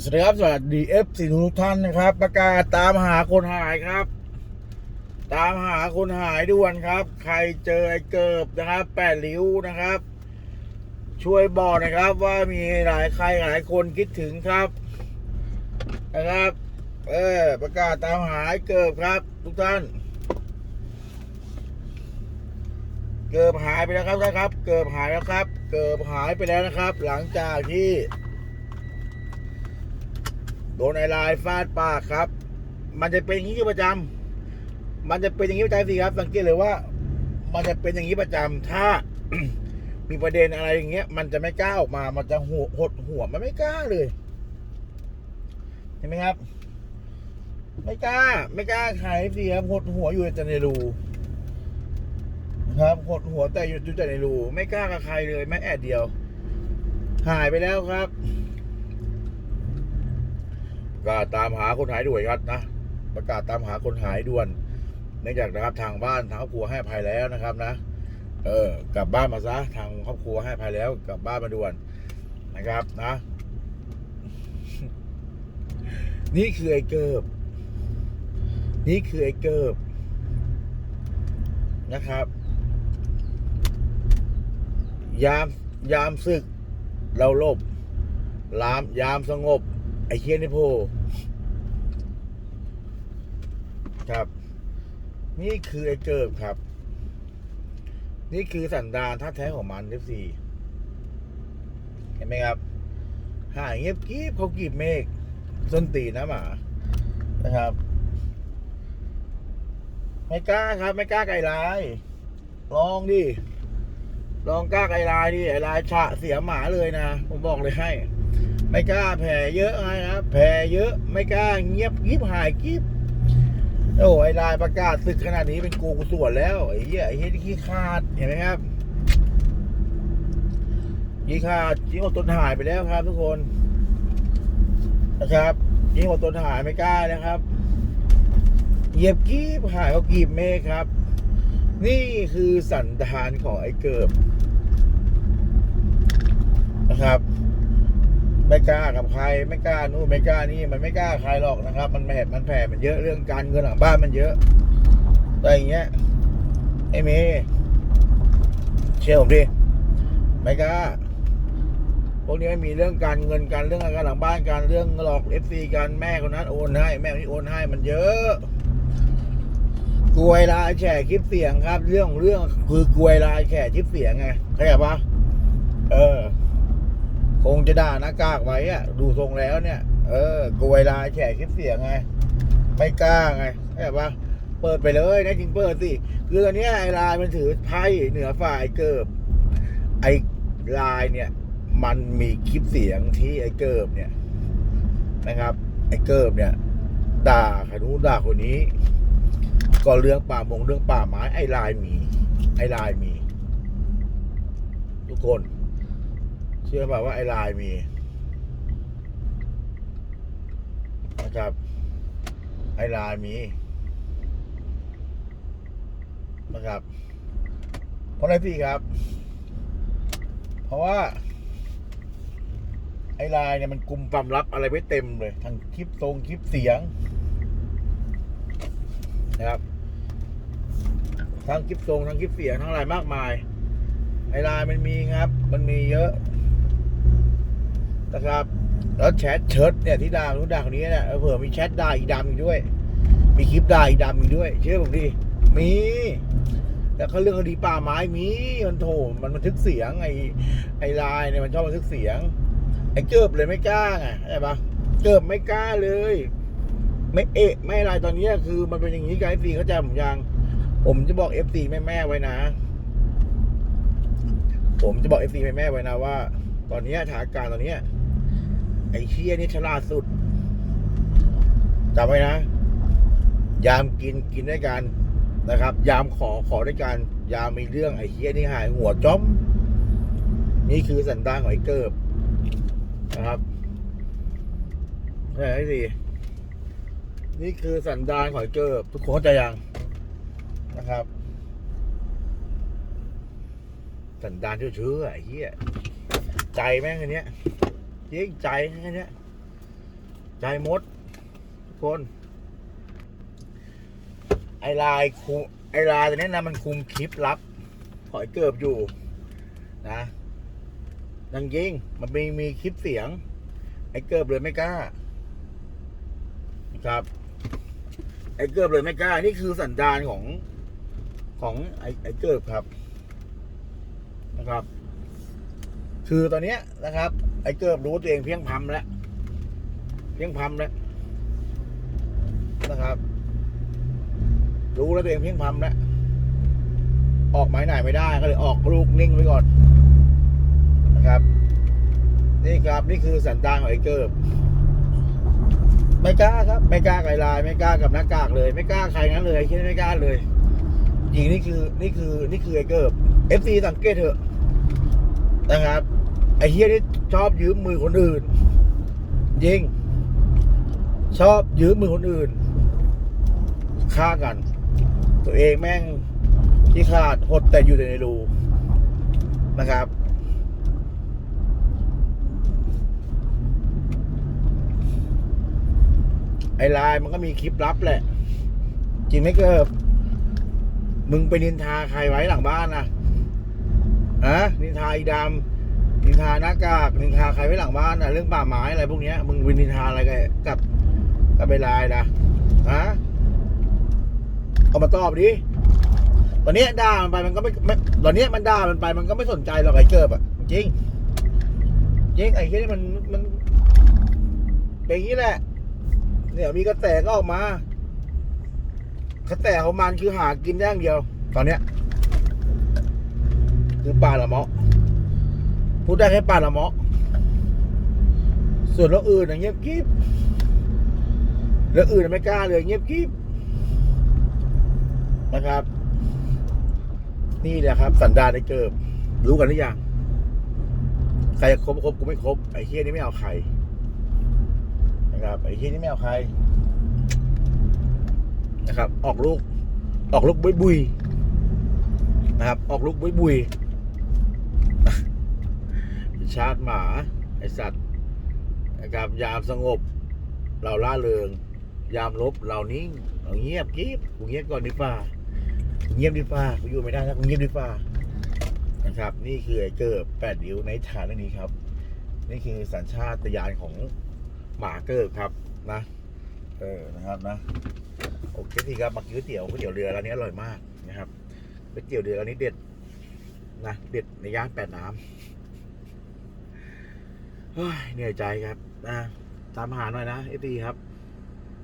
สวัสดีครับ สวัสดีเอฟซีทุกท่านนะครับ ประกาศตามหาคนหายครับ ตามหาคนหายด่วนครับ ใครเจอไอ้เกิบนะครับแปดริ้วนะครับ ช่วยบอกนะครับว่ามีหลายใครหลายคนคิดถึงครับ นะครับ เออประกาศตามหาไอ้เกิบครับ ทุกท่าน เกิบหายไปแล้วครับท่านครับ เกิบหายแล้วครับ เกิบหายไปแล้วนะครับ หลังจากที่ นไอลน์ฟาดปากครับ มันจะเป็นอย่างนี้ประจำมันจะเป็นอย่างนี้ประจำสิครับ สังเกตเลยว่า มันจะเป็นอย่างนี้ประจำถ้ามีประเด็นอะไรอย่างเงี้ย มันจะไม่กล้าออกมา มันจะหัวหดหัวมันไม่กล้าเลย เห็นไหมครับ ไม่กล้า ไม่กล้าขายสิครับหดหัวอยู่แต่ในรูครับหดหัวแต่อยู่แต่ในรู ไม่กล้ากับใครเลยแม้แอดเดียว หายไปแล้วครับ ก็ตามหาคนหายด่วนครับนะ ประกาศตามหาคนหายด่วน เนื่องจากนะครับทางบ้านทางครอบครัวให้ภัยแล้วนะครับนะ เออกลับบ้านมาซะทางครอบครัวให้ภัยแล้วกลับบ้านมาด่วนนะครับนะ นี่คือไอ้เกิบ นี่คือไอ้เกิบนะครับ ยามยามศึก เราลบลามยามสงบ ไอ้เคียนี่โพครับ นี่คือไอ้เกิบครับ นี่คือสันดานท่าแท้ของมันเอฟซีเห็นไหมครับหายเงียบกริบเขากีบเมฆส้นตีนนะหมา นะครับ ไม่กล้าครับ ไม่กล้าไก่ลาย ลองดิ ลองกล้าไก่ลายดิไอ้ลายฉะเสียหมาเลยนะ ผมบอกเลยให้ ไม่กล้าแผ่เยอะไงครับแผ่เยอะไม่กล้าเงียบกิบหายกิบโอ้ไอ้ลายประกาศศึกขนาดนี้เป็นกูกูส่วนแล้วไอ้เหี้ยไอ้เหี้ยที่ขี้ขาดเห็นไหมครับขี้ขาดยิงหัวต้นหายไปแล้วครับ ทุกคนนะครับยิงหัวต้นหายไม่กล้านะครับเหยียบกีบหายเขากีบเมฆครับ นี่คือสันดานของไอ้เกิบนะครับ ไม่กล้ากับใคร ไม่กล้านู่นไม่กล้านี่มันไม่กล้าใครหรอกนะครับ มันแผลมันแผ่มันเยอะเรื่องการเงินหลังบ้านมันเยอะแต่อย่างเงี้ยไอ้เมย์เชื่อผมดิไม่กล้าพวกนี้ไม่มีเรื่องการเงินการเรื่องการหลังบ้านการเรื่องหลอกเอฟซีการแม่คนนั้นโอนให้แม่คนนี้โอนให้มันเยอะกลวยลายแฉคลิปเสียงครับ เรื่องของเรื่องคือกลวยลายแฉคลิปเสียงไงเข้าใจปะเออ คงจะด่าหน้ากากไว้อะดูทรงแล้วเนี่ย เออกวยลาแฉคลิปเสียงไง ไม่กล้าไงใช่ปะเปิดไปเลยนะจริงเปิดสิคือตอนนี้ไอ้ลายมันถือไพ่เหนือฝ่ายเกิบ ไอ้ลายเนี่ย มันมีคลิปเสียงที่ไอ้เกิบเนี่ยนะครับ ไอ้เกิบเนี่ยด่าใครนู้นด่าคนนี้ ก็เรื่องป่ามงเรื่องป่าไม้ไอ้ลายมี ไอ้ลายมี ทุกคน ชื่อป่าว่าไอ้ลายมีนะครับ ไอ้ลายมีนะครับ เพราะอะไรพี่ครับ เพราะว่า ไอ้ลายเนี่ยมันกลุ่มความลับอะไรไว้เต็มเลยทั้งคลิปตรงคลิปเสียง นะครับทั้งคลิปทรงทั้งคลิปเสียงทั้งอะไรมากมายไอ้ลายมันมีครับ มันมีเยอะ นะครับ แล้วแชทเชิดเนี่ยที่ด่าคนนู้ด่าคนนี้เนี่ยเผื่อมีแชทด่าอีดำอีกด้วย มีคลิปด่าอีดำอีกด้วย เชื่อผมดิมีแล้วก็เรื่องคดีป่าไม้มีมันโถมันบันทึกเสียงไอ้ไอ้ลายเนี่ยมันชอบบันทึกเสียง ไอ้เกิบเลยไม่กล้าไงใช่ปะเกิบไม่กล้าเลย ไม่เอะไม่อะไรตอนนี้คือ มันเป็นอย่างนี้กับเอฟซีเข้าใจผมยังผมจะบอกเอฟซีแม่แม่ไว้นะ ผมจะบอกเอฟซีแม่แม่ไว้นะว่า ตอนเนี้ยสถานการณ์ตอนเนี้ย ไอ้เชี่ยนี่ฉลาดสุดจำไว้นะ ยามกินกินด้วยกันนะครับ ยามขอขอด้วยกันยามมีเรื่องไอ้เชี่ยนี่หายหัวจ้อมนี่คือสันดานของไอ้เกิบนะครับใช่ไหมสินี่คือสันดานของไอ้เกิบทุกคนเข้าใจยังนะครับ สันดานเชื่อๆไอ้เหี้ยใจแม่งอันเนี้ย จริงใจแค่นี้ใจมด ทุกคน ไอไลน์คุมไอไลน์ตัวนี้นะมันคุมคลิปลับหอยเกิบอยู่ นะดังยิงมันมีมีคลิปเสียง ไอเกิบเลยไม่กล้า ครับ ไอเกิบเลยไม่กล้า นี่คือสันดานของของไอไอเกิบครับ นะครับ คือตอนนี้นะครับ ไอเกิบรู้ตัวเองเพียงพำแล้ว เพียงพำแล้วนะครับ รู้แล้วตัวเองเพียงพำแล้วออกหมายไหนไม่ได้ก็เลยออกลูกนิ่งไว้ก่อนนะครับ นี่ครับนี่คือสันดานของไอ้เกิบไม่กล้าครับ ไม่กล้าไกลลาย ไม่กล้ากับหน้ากากเลย ไม่กล้าใครงั้นเลยคิดไม่กล้าเลยจริงนี่คือ นี่คือ นี่คือไอ้เกิบเอฟซีสังเกตเถอะนะครับ อ้เฮียนี่ชอบยืมมือคนอื่น ยิง ชอบยืมมือคนอื่นฆ่ากัน ตัวเองแม่งที่ขาดหดแต่อยู่แต่ในรูนะครับ ไอ้ไลน์มันก็มีคลิปลับแหละ จริงไหมเกิบมึงไปนินทาใครไว้หลังบ้านนะอะนินทาอีดำ นินทาหน้ากากนินทาใครไว้หลังบ้านนะเรื่องป่าไม้อะไรพวกเนี้ยมึงไปนินทาอะไรกับกับกับไอ้ไลน์นะฮะเอามาตอบดิตอนนี้ด่ามันไปมันก็ไม่ไม่ตอนนี้มันด่ามันไปมันก็ไม่สนใจหรอกไอ้เกิบอะจริงจริงไอ้เหี้ยนี่มันมันเป็นอย่างนี้แหละ เนี่ยมีกระแตก็ออกมากระแตของมันคือหากินอย่างเดียว ตอนเนี้ยคือปลาละเมาะ พูดได้แค่ปาละเมาะ ส่วนเรื่องอื่นน่ะเงียบกริบเรื่องอื่นน่ะไม่กล้าเลย เงียบกริบนะครับ นี่แหละครับ สันดานไอเกิบรู้กันหรือยังใครจะคบคบกูไม่คบไอ้เฮียนี่ไม่เอาใครนะครับไอ้ที่นี่ไม่เอาใครนะครับ ออกลูก ออกลูกบุยบุยนะครับ ออกลูกบุยบุย ชาติหมา ไอสัตว์นะครับยามสงบ เราล่าเริง ยามลบเรานิ่งเราเงียบกิ๊บกูเงียบก่อนดีฟ้าเงียบดีฟ้ากูอยู่ไม่ได้แล้วกูเงียบดีฟ้านะครับ นี่คือไอเกิบแปดนิ้วในฐานนี้ครับ นี่คือสัญชาตญาณของหมาเกิบครับนะ เออนะครับนะโอเคทีครับมากินก๋วยเตี๋ยวก๋วยเตี๋ยวเรือร้านนี้อร่อยมากนะครับก๋วยเตี๋ยวเรือร้านนี้เด็ดนะเด็ดในย่านแปดน้ำ เหนื่อยใจครับนะตามหาหน่อยนะเอตีครับ